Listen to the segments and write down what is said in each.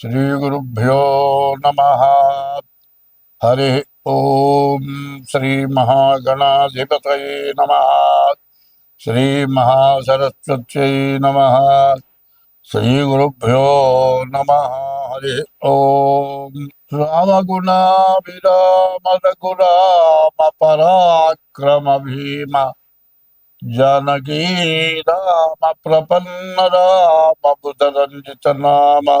श्रीगुरुभ्यो नमः। हरि श्री श्रीमहागणाधिपतये नमः। श्रीमहासरस्वत्यै नमः। श्रीगुरुभ्यो नमः। हरि ॐ पराक्रम भीम जानकी राम प्रपन्न राम बुधरञ्जित नाम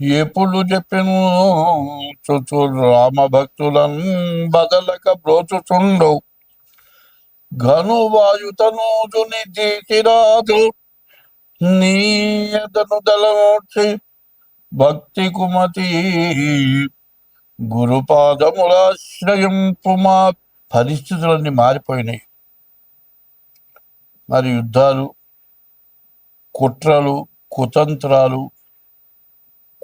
ఎప్పుడు చెప్పిను చుచు రామ భక్తులను బదలక బ్రోచుచుండు. ఘను వాయుతనూజుని తీసిరాదు నీయతను దళమూర్చి భక్తి కుమతి గురుపాదములాశ్రయింపు మా పరిస్థితులన్నీ మారిపోయినాయి. మరి యుద్ధాలు కుట్రలు కుతంత్రాలు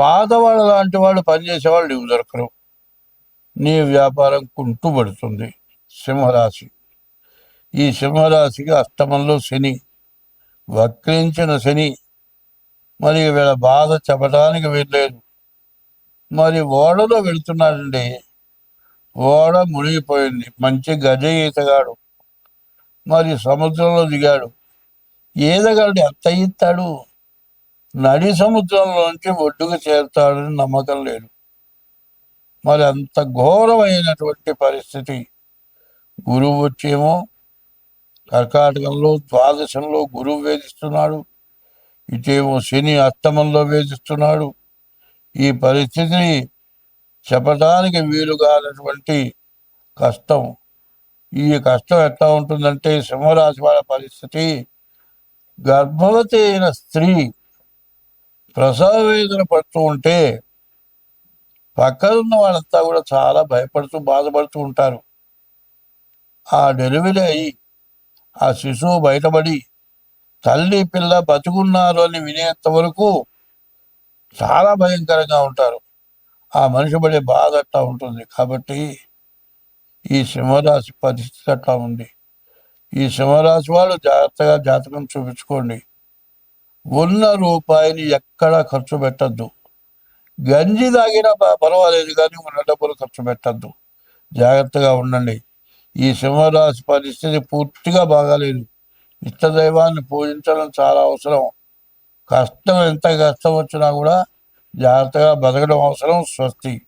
పాతవాళ్ళ లాంటి వాళ్ళు పనిచేసేవాళ్ళు నీకు దొరకరు. నీ వ్యాపారం కుంటుపడుతుంది సింహరాశి. ఈ సింహరాశికి అష్టమంలో శని వక్రించిన శని. మరి వీళ్ళ బాధ చెప్పడానికి వెళ్ళలేదు మరి ఓడలో వెళుతున్నాడండి. ఓడ మునిగిపోయింది. మంచి గజ ఈతగాడు మరి సముద్రంలో దిగాడు. ఈదగలడు ఎంత ఈతాడు నడి సముద్రంలోంచి ఒడ్డుకు చేరుతాడని నమ్మకం లేదు. మరి అంత ఘోరమైనటువంటి పరిస్థితి. గురువు వచ్చేమో కర్కాటకంలో ద్వాదశంలో గురువు వేధిస్తున్నాడు. ఇటేమో శని అష్టమంలో వేధిస్తున్నాడు. ఈ పరిస్థితిని చెప్పడానికి వీలు కానటువంటి కష్టం. ఈ కష్టం ఎట్లా ఉంటుందంటే సింహరాశి వాళ్ళ పరిస్థితి గర్భవతి అయిన స్త్రీ ప్రసవ వేదన పడుతూ ఉంటే పక్కనున్న వాళ్ళంతా కూడా చాలా భయపడుతూ బాధపడుతూ ఉంటారు. ఆ డెలివరీ అయ్యి ఆ శిశువు బయటపడి తల్లి పిల్ల బతుకున్నారు అని వినేంత వరకు చాలా భయంకరంగా ఉంటారు. ఆ మనిషి పడే బాధ అట్లా ఉంటుంది. కాబట్టి ఈ సింహరాశి పరిస్థితి అట్లా ఉంది. ఈ సింహరాశి వాళ్ళు జాగ్రత్తగా జాతకం చూపించుకోండి. ఉన్న రూపాయిని ఎక్కడా ఖర్చు పెట్టద్దు. గంజి తాగినా పర్వాలేదు కానీ ఉన్న డబ్బులు ఖర్చు పెట్టద్దు. జాగ్రత్తగా ఉండండి. ఈ సింహరాశి పరిస్థితి పూర్తిగా బాగాలేదు. ఇష్టదైవాన్ని పూజించడం చాలా అవసరం. కష్టం ఎంత కష్టం వచ్చినా కూడా జాగ్రత్తగా బతకడం అవసరం. స్వస్తి.